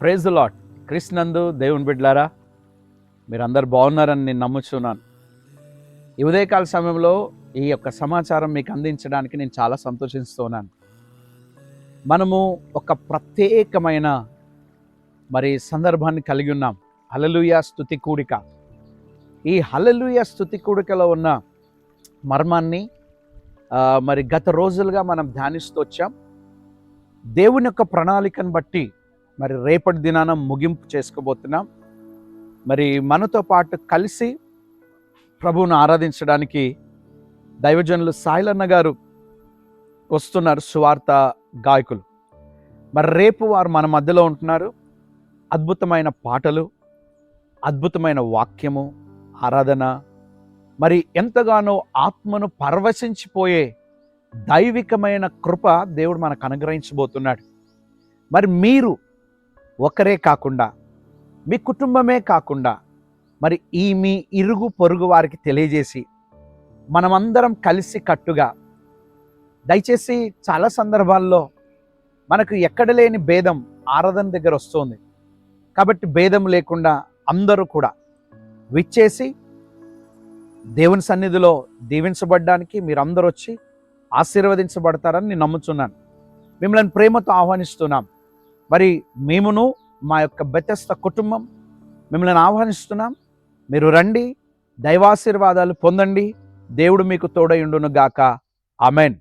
Praise lot Krishnendu దేవుని బిడ్లారా మీరందరు బాగున్నారని నేను నమ్ముచున్నాను. ఈ ఉదయకాల సమయంలో ఈ యొక్క సమాచారం మీకు అందించడానికి నేను చాలా సంతోషిస్తున్నాను. మనము ఒక ప్రత్యేకమైన మరి సందర్భాన్ని కలిగి ఉన్నాం. హలలుయ స్థుతి కూడిక. ఈ హలలుయ స్థుతి కూడికలో ఉన్న మర్మాన్ని మరి గత రోజులుగా మనం ధ్యానిస్తూ వచ్చాం. దేవుని యొక్క ప్రణాళికను బట్టి మరి రేపటి దినాన ముగింపు చేసుకోబోతున్నాం. మరి మనతో పాటు కలిసి ప్రభువును ఆరాధించడానికి దైవజనులు సాయిలన్న గారు వస్తున్నారు సువార్త గాయకులు. మరి రేపు వారు మన మధ్యలో ఉంటున్నారు. అద్భుతమైన పాటలు అద్భుతమైన వాక్యము ఆరాధన మరి ఎంతగానో ఆత్మను పరవశించిపోయే దైవికమైన కృప దేవుడు మనకు అనుగ్రహించబోతున్నాడు. మరి మీరు ఒకరే కాకుండా మీ కుటుంబమే కాకుండా మరి ఈ మీ ఇరుగు పొరుగు వారికి తెలియజేసి మనమందరం కలిసి కట్టుగా దయచేసి చాలా సందర్భాల్లో మనకు ఎక్కడ లేని భేదం ఆరాధన దగ్గర వస్తుంది. కాబట్టి భేదం లేకుండా అందరూ కూడా విచ్చేసి దేవుని సన్నిధిలో దీవించబడ్డానికి మీరందరూ వచ్చి ఆశీర్వదించబడతారని నేను నమ్ముతున్నాను మిమ్మల్ని ప్రేమతో ఆహ్వానిస్తున్నాం. మరి మేమును మా యొక్క బెతస్త కుటుంబం మిమ్మల్ని ఆహ్వానిస్తున్నాం. మీరు రండి దైవాశీర్వాదాలు పొందండి. దేవుడు మీకు తోడయుండును గాక ఆమెన్.